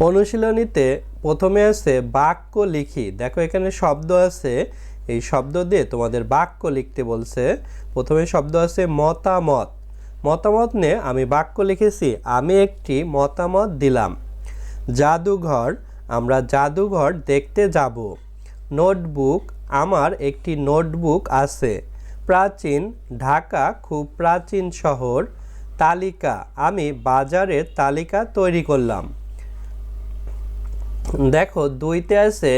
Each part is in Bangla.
অনুশীলনীতে প্রথমে আছে বাক্য লিখি। দেখো এখানে শব্দ আছে। এই শব্দ দিয়ে তোমাদের বাক্য লিখতে বলছে। প্রথমে শব্দ আছে মতামত। মতামত নিয়ে আমি বাক্য লিখেছি, আমি একটি মতামত দিলাম। জাদুঘর, আমরা জাদুঘর দেখতে যাব। নোটবুক, আমার একটি নোটবুক আছে। প্রাচীন, ঢাকা খুব প্রাচীন শহর। তালিকা, আমি বাজারের তালিকা তৈরি করলাম। দেখো, দুইতে আছে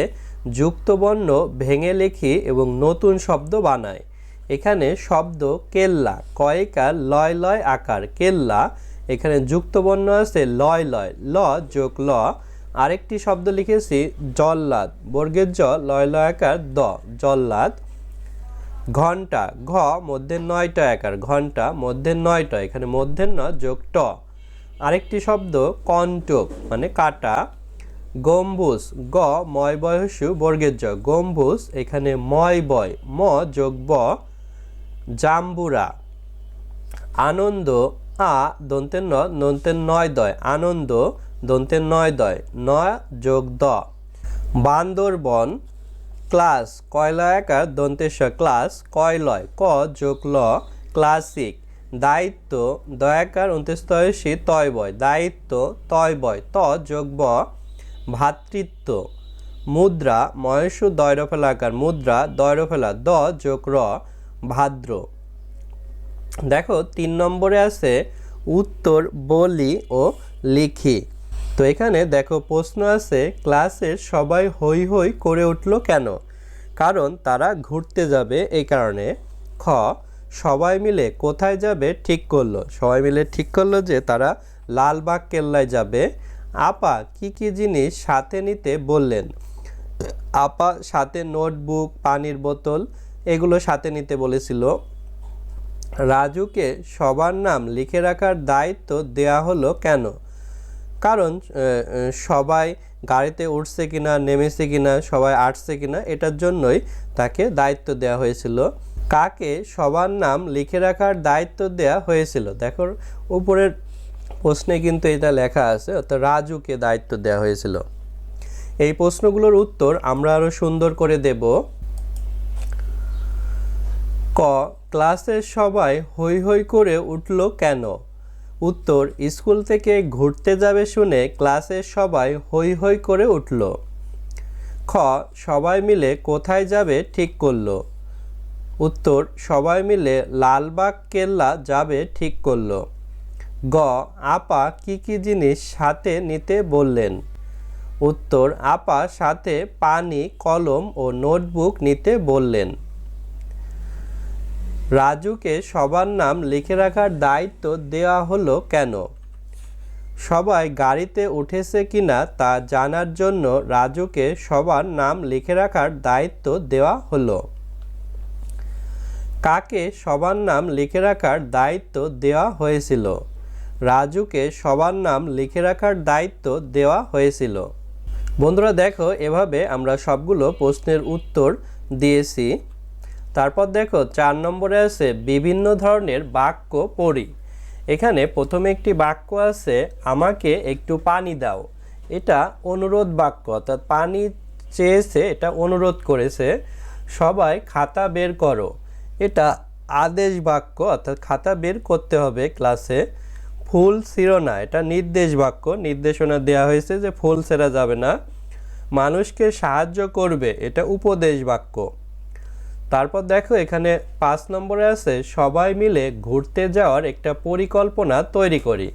যুক্তবর্ণ ভেঙে লিখি এবং নতুন শব্দ বানায়। এখানে শব্দ কেল্লা কয়েকার লয় লয় আকার, কেল্লা। এখানে যুক্তবর্ণ আছে লয় লয়, ল যোগ ল। আরেকটি শব্দ লিখেছি জল্লাদ, বর্গের জ, লয় লয় আকার, দ, জল্লাদ। ঘণ্টা, ঘ মধ্যে নয়টা আকার, ঘণ্টা মধ্যে নয়টা, এখানে মধ্যে ন যোগ ট। আরেকটি শব্দ কণ্টক মানে কাটা। গম্বুজ, গ, ময় বয়সু বর্গের জ, গম্বুজ, এখানে ময় বয়, ম যোগ ব, জাম্বুরা। আনন্দ, আ, দন্তের ন, দন্তের নয় দয়। আনন্দ, দন্তের নয় দয়। নয় যোগ দ। বান্দরবন, ক্লাস, কয়লা একা দন্তেশ ক্লাস, কয়লয়। ক যোগ ল, ক্লাসিক। দায়িত্ব, দয়াকার অন্ত্যস্তয়সী তয় বয়। দায়িত্ব, তয় বয়। ত যোগ ব। ভাতৃত্ব। মুদ্রা ময়সু দয়রফেলাকার মুদ্রা দয়রফেলা দ যোগ র, ভাদ্র। দেখো, তিন নম্বরে আছে উত্তর, বলি ও লিখি। তো এখানে দেখো, প্রশ্ন আছে, ক্লাসের সবাই হই হই করে উঠল কেন? কারণ তারা ঘুরতে যাবে এই কারণে। খ, সবাই মিলে কোথায় যাবে ঠিক করল? সবাই মিলে ঠিক করল যে তারা লালবাগ কেল্লায় যাবে। আপা, কি কি জিনিস সাথে নিতে বললেন? আপা সাথে নোটবুক, পানির বোতল এগুলো সাথে নিতে বলেছিল। রাজুকে সবার নাম লিখে রাখার দায়িত্ব দেয়া হলো কেন? কারণ সবাই গাড়িতে উঠছে কিনা, নেমেছে কিনা, সবাই আসছে কিনা, এটার জন্যই তাকে দায়িত্ব দেওয়া হয়েছিল। কাকে সবার নাম লিখে রাখার দায়িত্ব দেওয়া হয়েছিল? দেখো, উপরের প্রশ্নে কিন্তু এটা লেখা আছে, অর্থাৎ রাজুকে দায়িত্ব দেওয়া হয়েছিল। এই প্রশ্নগুলোর উত্তর আমরা আরও সুন্দর করে দেব। ক, ক্লাসের সবাই হই হই করে উঠল কেন? উত্তর, স্কুল থেকে ঘুরতে যাবে শুনে ক্লাসের সবাই হই হই করে উঠল। খ, সবাই মিলে কোথায় যাবে ঠিক করল? উত্তর, সবাই মিলে লালবাগ কেল্লা যাবে ঠিক করল। গ, আপা কি কি জিনিস সাথে নিতে বললেন? উত্তর, আপা সাথে পানি, কলম ও নোটবুক নিতে বললেন। রাজুকে সবার নাম লিখে রাখার দায়িত্ব দেওয়া হলো কেন? সবাই গাড়িতে উঠেছে কিনা তা জানার জন্য রাজুকে সবার নাম লিখে রাখার দায়িত্ব দেওয়া হলো। কাকে সবার নাম লিখে রাখার দায়িত্ব দেওয়া হয়েছিল? রাজুকে সবার নাম লিখে রাখার দায়িত্ব দেওয়া হয়েছিল। বন্ধুরা দেখো, এভাবে আমরা সবগুলো প্রশ্নের উত্তর দিয়েছি। তারপর দেখো, চার নম্বরে আছে, বিভিন্ন ধরনের বাক্য পড়ি। এখানে প্রথমে একটি বাক্য আছে, আমাকে একটু পানি দাও। এটা অনুরোধ বাক্য, অর্থাৎ পানি চেয়েছে, এটা অনুরোধ করেছে, সবাই খাতা বের করো। এটা আদেশ বাক্য, অর্থাৎ খাতা বের করতে হবে ক্লাসে। ফুল ছিল না, এটা নির্দেশ বাক্য, নির্দেশনা দেওয়া হয়েছে যে ফুল সেরা যাবে না। মানুষকে সাহায্য করবে, এটা উপদেশ বাক্য। তারপর দেখো, এখানে পাঁচ নম্বরে আছে, সবাই মিলে ঘুরতে যাওয়ার একটা পরিকল্পনা তৈরি করি।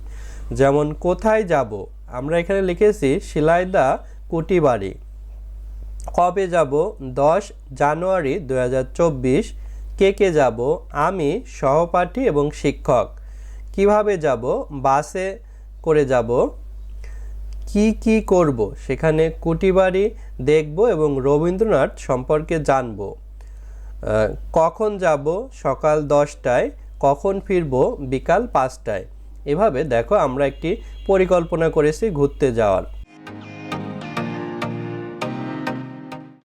যেমন, কোথায় যাব? আমরা এখানে লিখেছি, শিলাইদা কুটিবাড়ি। কবে যাব? দশ জানুয়ারি দু হাজার চব্বিশ। কে কে যাব? আমি, সহপাঠী এবং শিক্ষক। কীভাবে যাব? বাসে করে যাব। কি কি করব? সেখানে কুটিবাড়ি দেখব এবং রবীন্দ্রনাথ সম্পর্কে জানব। কখন যাব? সকাল দশটায়। কখন ফিরব? বিকাল পাঁচটায়। এভাবে দেখো আমরা একটি পরিকল্পনা করেছি ঘুরতে যাওয়ার।